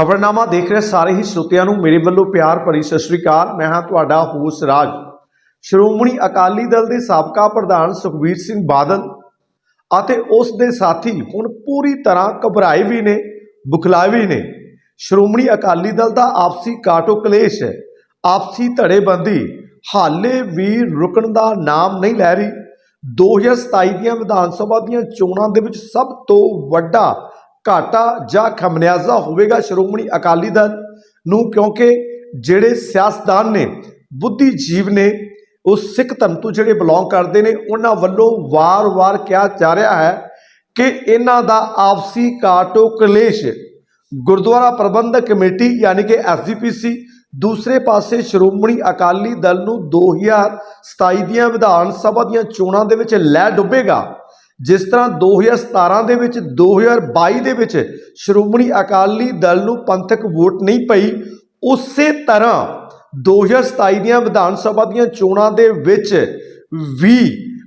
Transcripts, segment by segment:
ਖਬਰਨਾਮਾ ਦੇਖ ਰਹੇ ਸਾਰੇ ਹੀ ਸਰੋਤਿਆਂ ਨੂੰ ਮੇਰੇ ਵੱਲੋਂ ਪਿਆਰ ਭਰੀ ਸਤਿ ਸ੍ਰੀ ਅਕਾਲ। ਮੈਂ ਹਾਂ ਤੁਹਾਡਾ ਹੋਸ ਰਾਜ। ਸ਼੍ਰੋਮਣੀ ਅਕਾਲੀ ਦਲ ਦੇ ਸਾਬਕਾ ਪ੍ਰਧਾਨ ਸੁਖਬੀਰ ਸਿੰਘ ਬਾਦਲ ਅਤੇ ਉਸ ਦੇ ਸਾਥੀ ਹੁਣ ਪੂਰੀ ਤਰ੍ਹਾਂ ਘਬਰਾਏ ਵੀ ਨੇ, ਬੁਖਲਾਏ ਵੀ ਨੇ। ਸ਼੍ਰੋਮਣੀ ਅਕਾਲੀ ਦਲ ਦਾ ਆਪਸੀ ਕਾਟੋ ਕਲੇਸ਼ ਆਪਸੀ ਧੜੇਬੰਦੀ ਹਾਲੇ ਵੀ ਰੁਕਣ ਦਾ ਨਾਮ ਨਹੀਂ ਲੈ ਰਹੀ। 2027 ਦੀਆਂ ਵਿਧਾਨ ਸਭਾ ਦੀਆਂ ਚੋਣਾਂ ਦੇ ਵਿੱਚ ਸਭ ਤੋਂ ਵੱਡਾ ਘਾਟਾ ਜਾਂ ਖਮਨਿਆਜ਼ਾ ਹੋਵੇਗਾ ਸ਼੍ਰੋਮਣੀ ਅਕਾਲੀ ਦਲ ਨੂੰ, ਕਿਉਂਕਿ ਜਿਹੜੇ ਸਿਆਸਤਦਾਨ ਨੇ, ਬੁੱਧੀਜੀਵ ਨੇ, ਉਹ ਸਿੱਖ ਧਰਮ ਤੋਂ ਜਿਹੜੇ ਬਿਲੋਂਗ ਕਰਦੇ ਨੇ, ਉਹਨਾਂ ਵੱਲੋਂ ਵਾਰ-ਵਾਰ ਕਿਹਾ ਜਾ ਰਿਹਾ ਹੈ ਕਿ ਇਹਨਾਂ ਦਾ ਆਪਸੀ ਕਾਟੋ ਕਲੇਸ਼, ਗੁਰਦੁਆਰਾ ਪ੍ਰਬੰਧਕ ਕਮੇਟੀ ਯਾਨੀ ਕਿ ਐਸਜੀਪੀਸੀ ਦੂਸਰੇ ਪਾਸੇ ਸ਼੍ਰੋਮਣੀ ਅਕਾਲੀ ਦਲ ਨੂੰ 2027 ਦੀਆਂ ਵਿਧਾਨ ਸਭਾ ਦੀਆਂ ਚੋਣਾਂ ਦੇ ਵਿੱਚ ਲੈ ਡੁੱਬੇਗਾ। ਜਿਸ ਤਰ੍ਹਾਂ 2017 ਦੇ ਵਿੱਚ 2022 ਦੇ ਵਿੱਚ ਸ਼੍ਰੋਮਣੀ ਅਕਾਲੀ ਦਲ ਨੂੰ ਪੰਥਕ ਵੋਟ ਨਹੀਂ ਪਈ, ਉਸੇ ਤਰ੍ਹਾਂ 2027 ਦੀਆਂ ਵਿਧਾਨ ਸਭਾ ਦੀਆਂ ਚੋਣਾਂ ਦੇ ਵਿੱਚ ਵੀ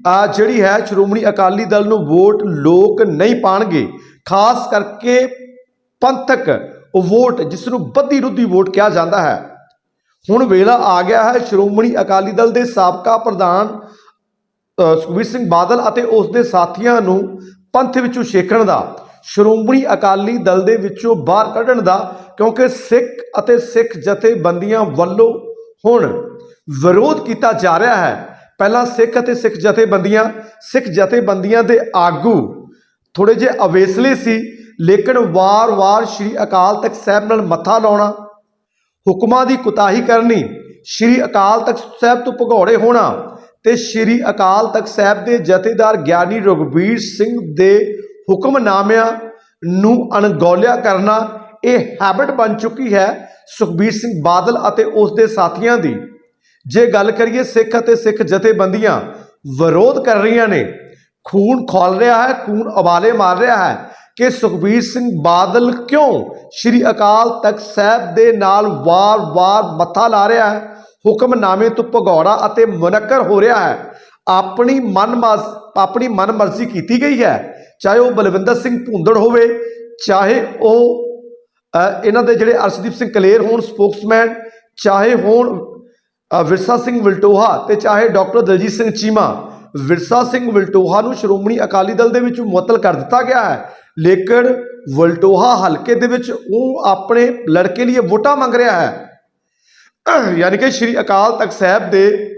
ਆ ਜਿਹੜੀ ਹੈ ਸ਼੍ਰੋਮਣੀ ਅਕਾਲੀ ਦਲ ਨੂੰ ਵੋਟ ਲੋਕ ਨਹੀਂ ਪਾਣਗੇ। ਖਾਸ ਕਰਕੇ ਪੰਥਕ ਵੋਟ, ਜਿਸ ਨੂੰ ਬੱਦੀ ਰੁੱਦੀ ਵੋਟ ਕਿਹਾ ਜਾਂਦਾ ਹੈ। ਹੁਣ ਵੇਲਾ ਆ ਗਿਆ ਹੈ ਸ਼੍ਰੋਮਣੀ ਅਕਾਲੀ ਦਲ ਦੇ ਸਾਬਕਾ ਪ੍ਰਧਾਨ ਸੁਖਬੀਰ ਸਿੰਘ ਬਾਦਲ ਅਤੇ ਉਸ ਦੇ ਸਾਥੀਆਂ ਨੂੰ ਪੰਥ ਵਿੱਚੋਂ ਛੇਕਣ ਦਾ, ਸ਼੍ਰੋਮਣੀ ਅਕਾਲੀ ਦਲ ਦੇ ਵਿੱਚੋਂ ਬਾਹਰ ਕੱਢਣ ਦਾ, ਕਿਉਂਕਿ ਸਿੱਖ ਅਤੇ ਸਿੱਖ ਜਥੇਬੰਦੀਆਂ ਵੱਲੋਂ ਹੁਣ ਵਿਰੋਧ ਕੀਤਾ ਜਾ ਰਿਹਾ ਹੈ। ਪਹਿਲਾਂ ਸਿੱਖ ਅਤੇ ਸਿੱਖ ਜਥੇਬੰਦੀਆਂ ਸਿੱਖ ਜਥੇਬੰਦੀਆਂ ਦੇ ਆਗੂ ਥੋੜੇ ਜਿਹੇ ਅਵੇਸਲੇ ਸੀ, ਲੇਕਿਨ ਵਾਰ-ਵਾਰ ਸ੍ਰੀ ਅਕਾਲ ਤਖਤ ਸਾਹਿਬ ਨਾਲ ਮੱਥਾ ਲਾਉਣਾ, ਹੁਕਮਾਂ ਦੀ ਕੁਤਾਹੀ ਕਰਨੀ, ਸ੍ਰੀ ਅਕਾਲ ਤਖਤ ਸਾਹਿਬ ਤੋਂ ਭਗੌੜੇ ਹੋਣਾ ਤੇ ਸ੍ਰੀ ਅਕਾਲ ਤਖਤ ਸਾਹਿਬ ਦੇ ਜਥੇਦਾਰ ਗਿਆਨੀ ਰਘਬੀਰ ਸਿੰਘ ਦੇ ਹੁਕਮਨਾਮਿਆਂ ਨੂੰ ਅਣਗੌਲਿਆ ਕਰਨਾ ਇਹ ਹੈਬਿਟ ਬਣ ਚੁੱਕੀ ਹੈ ਸੁਖਬੀਰ ਸਿੰਘ ਬਾਦਲ ਅਤੇ ਉਸ ਦੇ ਸਾਥੀਆਂ ਦੀ। ਜੇ ਗੱਲ ਕਰੀਏ ਸਿੱਖ ਅਤੇ ਸਿੱਖ ਜਥੇਬੰਦੀਆਂ, ਵਿਰੋਧ ਕਰ ਰਹੀਆਂ ਨੇ। ਖੂਨ ਖੋਲ ਰਿਹਾ ਹੈ, ਖੂਨ ਉਬਾਲੇ ਮਾਰ ਰਿਹਾ ਹੈ ਕਿ ਸੁਖਬੀਰ ਸਿੰਘ ਬਾਦਲ ਕਿਉਂ ਸ੍ਰੀ ਅਕਾਲ ਤਖਤ ਸਾਹਿਬ ਦੇ ਨਾਲ ਵਾਰ-ਵਾਰ ਮੱਥਾ ਲਾ ਰਿਹਾ ਹੈ? ਹੁਕਮਨਾਮੇ ਤੋਂ ਭਗੌੜਾ ਅਤੇ ਮੁਨੱਕਰ ਹੋ ਰਿਹਾ ਹੈ। ਆਪਣੀ ਮਨ ਆਪਣੀ ਮਨਮਰਜ਼ੀ ਕੀਤੀ ਗਈ ਹੈ। ਚਾਹੇ ਉਹ ਬਲਵਿੰਦਰ ਸਿੰਘ ਭੁੰਦੜ ਹੋਵੇ, ਚਾਹੇ ਉਹ ਇਹਨਾਂ ਦੇ ਜਿਹੜੇ ਅਰਸ਼ਦੀਪ ਸਿੰਘ ਕਲੇਰ ਹੋਣ, ਸਪੋਕਸਮੈਨ, ਚਾਹੇ ਹੋਣ ਵਿਰਸਾ ਸਿੰਘ ਵਿਲਟੋਹਾ ਤੇ ਚਾਹੇ ਡਾਕਟਰ ਦਲਜੀਤ ਸਿੰਘ ਚੀਮਾ। ਵਿਰਸਾ ਸਿੰਘ ਵਿਲਟੋਹਾ ਨੂੰ ਸ਼੍ਰੋਮਣੀ ਅਕਾਲੀ ਦਲ ਦੇ ਵਿੱਚ ਮੁਅੱਤਲ ਕਰ ਦਿੱਤਾ ਗਿਆ ਹੈ। ਲੇਕਿਨ ਵਿਲਟੋਹਾ ਹਲਕੇ ਦੇ ਵਿੱਚ ਉਹ ਆਪਣੇ ਲੜਕੇ ਲਈ ਵੋਟਾਂ ਮੰਗ ਰਿਹਾ ਹੈ। ਯਾਨੀ ਕਿ ਸ਼੍ਰੀ ਅਕਾਲ ਤਖਤ ਸਾਹਿਬ ਦੇ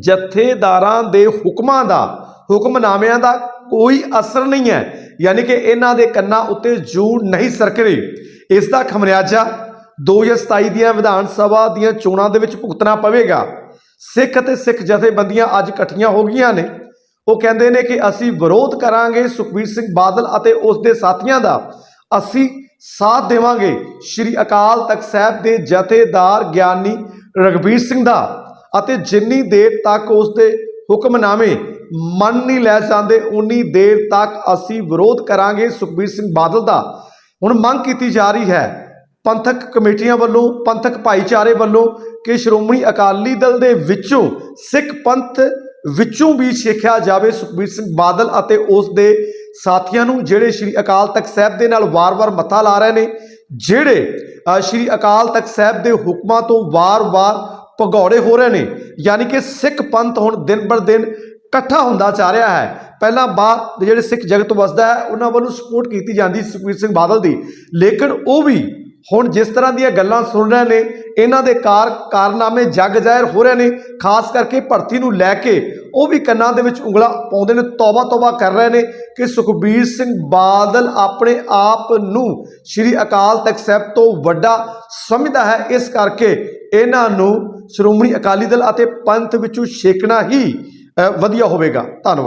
ਜਥੇਦਾਰਾਂ ਦੇ ਹੁਕਮਾਂ ਦਾ, ਹੁਕਮਨਾਮਿਆਂ ਦਾ ਕੋਈ ਅਸਰ ਨਹੀਂ ਹੈ। ਯਾਨੀ ਕਿ ਇਹਨਾਂ ਦੇ ਕੰਨਾਂ ਉੱਤੇ ਜੂ ਨਹੀਂ ਸਰਕ ਰਹੀ ਇਸ ਦਾ ਖਮਿਆਜਾ 2027 ਦੀਆਂ ਵਿਧਾਨ ਸਭਾ ਦੀਆਂ ਚੋਣਾਂ ਦੇ ਵਿੱਚ ਭੁਗਤਣਾ ਪਵੇਗਾ। ਸਿੱਖ ਅਤੇ ਸਿੱਖ ਜਥੇਬੰਦੀਆਂ ਅੱਜ ਇਕੱਠੀਆਂ ਹੋ ਗਈਆਂ ਨੇ। ਉਹ ਕਹਿੰਦੇ ਨੇ ਕਿ ਅਸੀਂ ਵਿਰੋਧ ਕਰਾਂਗੇ ਸੁਖਬੀਰ ਸਿੰਘ ਬਾਦਲ ਅਤੇ ਉਸ ਦੇ ਸਾਥੀਆਂ ਦਾ। ਅਸੀਂ ਸਾਥ ਦੇਵਾਂਗੇ। ਸ਼੍ਰੀ ਅਕਾਲ ਤਖਤ ਸਾਹਿਬ ਦੇ ਜਥੇਦਾਰ ਗਿਆਨੀ ਰਗਬੀਰ ਸਿੰਘ ਦਾ ਅਤੇ ਜਿੰਨੀ ਦੇਰ ਤੱਕ ਉਸ ਦੇ ਹੁਕਮਨਾਮੇ ਮੰਨ ਨਹੀਂ ਲੈ ਜਾਂਦੇ, ਉਨੀ ਦੇਰ ਤੱਕ ਅਸੀਂ ਵਿਰੋਧ ਕਰਾਂਗੇ ਸੁਖਬੀਰ ਸਿੰਘ ਬਾਦਲ ਦਾ। ਹੁਣ ਮੰਗ ਕੀਤੀ ਜਾ ਰਹੀ ਹੈ ਪੰਥਕ ਕਮੇਟੀਆਂ ਵੱਲੋਂ, ਪੰਥਕ ਭਾਈਚਾਰੇ ਵੱਲੋਂ ਕਿ ਸ਼੍ਰੋਮਣੀ ਅਕਾਲੀ ਦਲ ਦੇ ਵਿੱਚੋਂ ਸਿੱਖ ਪੰਥ ਵਿੱਚੋਂ ਵੀ ਸਿੱਖਿਆ ਜਾਵੇ ਸੁਖਬੀਰ ਸਿੰਘ ਬਾਦਲ ਅਤੇ ਉਸ ਦੇ ਸਾਥੀਆਂ ਨੂੰ ਜਿਹੜੇ ਸ਼੍ਰੀ ਅਕਾਲ ਤਖਤ ਸਾਹਿਬ ਦੇ ਨਾਲ ਵਾਰ-ਵਾਰ ਮੱਥਾ ਲਾ ਰਹੇ ਨੇ, ਜਿਹੜੇ ਸ਼੍ਰੀ ਅਕਾਲ ਤਖਤ ਸਾਹਿਬ ਦੇ ਹੁਕਮਾਂ ਤੋਂ ਵਾਰ-ਵਾਰ ਭਗੌੜੇ ਹੋ ਰਹੇ ਨੇ, ਯਾਨੀ ਕਿ ਸਿੱਖ ਪੰਥ ਹੁਣ ਦਿਨ ਬਰ ਦਿਨ ਇਕੱਠਾ ਹੁੰਦਾ ਜਾ ਰਿਹਾ ਹੈ। ਪਹਿਲਾਂ ਬਾਹਰ ਜਿਹੜੇ ਸਿੱਖ ਜਗਤ ਵਸਦਾ ਹੈ, ਉਹਨਾਂ ਵੱਲੋਂ ਸਪੋਰਟ ਕੀਤੀ ਜਾਂਦੀ ਸੁਖਬੀਰ ਸਿੰਘ ਬਾਦਲ ਦੀ। ਲੇਕਿਨ ਉਹ ਵੀ ਹੁਣ ਜਿਸ ਤਰ੍ਹਾਂ ਦੀਆਂ ਗੱਲਾਂ ਸੁਣ ਰਹੇ ਨੇ, ਇਹਨਾਂ ਦੇ ਕਾਰ ਕਾਰਨਾਮੇ ਜੱਗ ਜ਼ਾਹਿਰ ਹੋ ਰਹੇ ਨੇ, ਖਾਸ ਕਰਕੇ ਭਰਤੀ ਨੂੰ ਲੈ ਕੇ ਉਹ ਵੀ ਕੰਨਾਂ ਦੇ ਵਿੱਚ ਉਂਗਲਾਂ ਪਾਉਂਦੇ ਨੇ, ਤੌਬਾ ਤੌਬਾ ਕਰ ਰਹੇ ਨੇ ਕਿ ਸੁਖਬੀਰ ਸਿੰਘ ਬਾਦਲ ਆਪਣੇ ਆਪ ਨੂੰ ਸ੍ਰੀ ਅਕਾਲ ਤਖਤ ਸਾਹਿਬ ਤੋਂ ਵੱਡਾ ਸਮਝਦਾ ਹੈ। ਇਸ ਕਰਕੇ ਇਹਨਾਂ ਨੂੰ ਸ਼੍ਰੋਮਣੀ ਅਕਾਲੀ ਦਲ ਅਤੇ ਪੰਥ ਵਿੱਚੋਂ ਛੇਕਣਾ ਹੀ ਵਧੀਆ ਹੋਵੇਗਾ। ਧੰਨਵਾਦ।